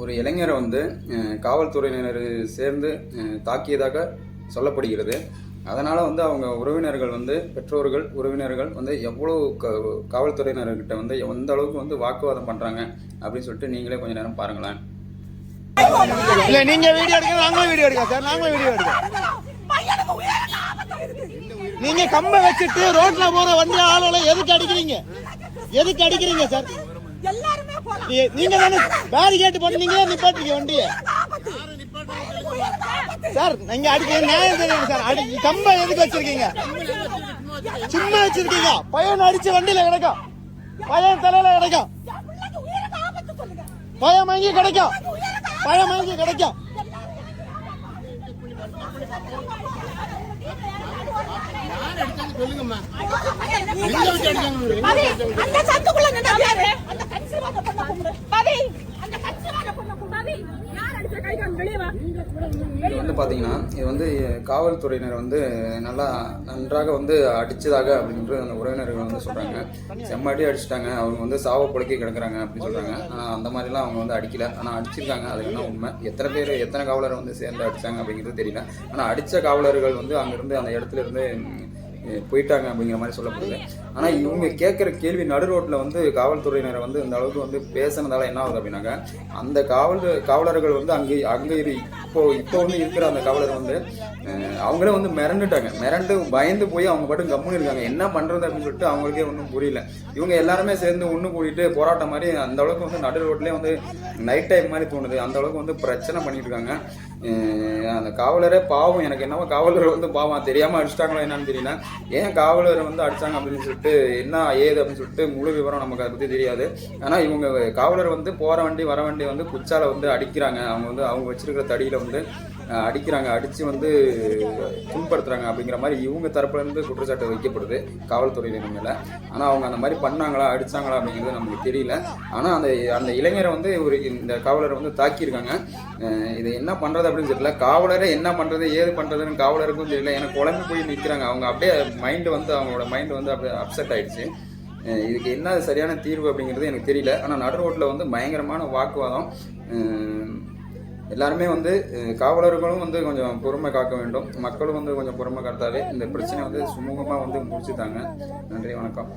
ஒரு இளைஞரை வந்து காவல்துறையினர் சேர்ந்து தாக்கியதாக சொல்லப்படுகிறது. அதனால் வந்து அவங்க உறவினர்கள் வந்து பெற்றோர்கள் உறவினர்கள் வந்து எவ்வளோ க காவல்துறையினர்கிட்ட வந்து எந்த அளவுக்கு வந்து வாக்குவாதம் பண்ணுறாங்க அப்படின்னு சொல்லிட்டு நீங்களே கொஞ்ச நேரம் பாருங்களேன். இல்ல நீங்க வீடியோ எடுக்க நாங்களும் வீடியோ எடுக்க சார் நாங்களும் வீடியோ எடுக்க பையனுக்கு உயிருக்கு ஆபத்து இருக்கு. நீங்க கம்ப வச்சுட்டு ரோட்ல போற வண்டி ஆளுகளை எதுக்கு அடிக்கிறீங்க? எதுக்கு அடிக்கிறீங்க சார்? எல்லாருமே. நீ- நீங்க தானே பேரிகேட் பண்ணீங்களே நிப்பாட்டுறீங்க வண்டியை. சார் நீங்க அடிக்க நியாயம் தெரியும் சார். அடி கம்ப எதுக்கு வச்சிருக்கீங்க? சும்மா வச்சிருக்கீங்க? பையன் அடிச்ச வண்டியில கிடக்கும். பையன் தலையில கிடக்கும். பையன் வாங்கி கிடைக்கும். பையன் வாங்கி கிடைக்கும். பவி, அந்த சந்துக்குள்ள இது வந்து பார்த்தீங்கன்னா இது வந்து காவல்துறையினர் வந்து நல்லா நன்றாக வந்து அடிச்சதாக அப்படின்ற அந்த உறவினர்கள் வந்து சொல்கிறாங்க செம்மாட்டி அடிச்சிட்டாங்க. அவங்க வந்து சாவ புழைக்கி கிடக்குறாங்க அப்படின்னு சொல்கிறாங்க ஆனால் அந்த மாதிரிலாம் அவங்க வந்து அடிக்கல. ஆனால் அடிச்சிருக்காங்க. அது என்ன உண்மை? எத்தனை பேர் எத்தனை காவலர் வந்து சேர்ந்து அடித்தாங்க அப்படிங்கிறது தெரியல. ஆனால் அடித்த காவலர்கள் வந்து அங்கேருந்து அந்த இடத்துல இருந்து போயிட்டாங்க அப்படிங்கிற மாதிரி சொல்லப்படுது. ஆனால் இவங்க கேட்குற கேள்வி நடு ரோட்டில் வந்து காவல்துறையினரை வந்து இந்த அளவுக்கு வந்து பேசினதால என்ன ஆகுது அப்படின்னாக்க அந்த காவல் காவலர்கள் வந்து அங்கே அங்கே இரு இப்போ இப்போ வந்து இருக்கிற அந்த காவலர் வந்து அவங்களே வந்து மிரண்டுட்டாங்க. மிரண்டு பயந்து போய் அவங்க பாட்டு கம்முன்னு இருக்காங்க. என்ன பண்ணுறது அப்படின்னு சொல்லிட்டு அவங்களுக்கே ஒன்றும் புரியல. இவங்க எல்லாருமே சேர்ந்து ஒன்று கூட்டிட்டு போராட்டம் மாதிரி அந்த அளவுக்கு வந்து நடு ரோட்லேயே வந்து நைட் டைம் மாதிரி தோணுது. அந்த அளவுக்கு வந்து பிரச்சனை பண்ணிட்டு இருக்காங்க. அந்த காவலரே பாவம். எனக்கு என்னவோ காவலர் வந்து பாவம். தெரியாமல் அடிச்சிட்டாங்களோ என்னன்னு தெரியல. ஏன் காவலரை வந்து அடிச்சாங்க அப்படின்னு சொல்லிட்டு என்ன ஏது அப்படின்னு சொல்லிட்டு முழு விவரம் நமக்கு அதை பற்றி தெரியாது. ஆனால் இவங்க காவலர் வந்து போகிற வண்டி வர வண்டி வந்து குச்சால வந்து அடிக்கிறாங்க. அவங்க வந்து அவங்க வச்சிருக்கிற தடியில் வந்து அடிக்கிறாங்க. அடித்து வந்து துன்படுத்துறாங்க அப்படிங்கிற மாதிரி இவங்க தரப்புலேருந்து குற்றச்சாட்டு வைக்கப்படுது காவல்துறையினர் மேலே. ஆனால் அவங்க அந்த மாதிரி பண்ணாங்களா அடிச்சாங்களா அப்படிங்கிறது நமக்கு தெரியல. ஆனால் அந்த அந்த இளைஞரை வந்து ஒரு இந்த காவலரை வந்து தாக்கியிருக்காங்க. இது என்ன பண்ணுறது அப்படின்னு தெரியல. காவலரை என்ன பண்ணுறது ஏது பண்ணுறதுன்னு காவலருக்கும் தெரியல. எனக்கு குழம்பு போய் நிற்கிறாங்க அவங்க அப்படியே மைண்டு வந்து அவங்களோட மைண்டு வந்து அப்படியே அப்செட் ஆயிடுச்சு. இதுக்கு என்ன சரியான தீர்வு அப்படிங்கிறது எனக்கு தெரியல. ஆனால் நடு ரோட்டில் வந்து பயங்கரமான வாக்குவாதம். எல்லாருமே வந்து காவலர்களும் வந்து கொஞ்சம் பொறுமை காக்க வேண்டும். மக்களும் வந்து கொஞ்சம் பொறுமை காத்தாவே இந்த பிரச்சனை வந்து சுமூகமாக வந்து முடிச்சுட்டாங்க. நன்றி வணக்கம்.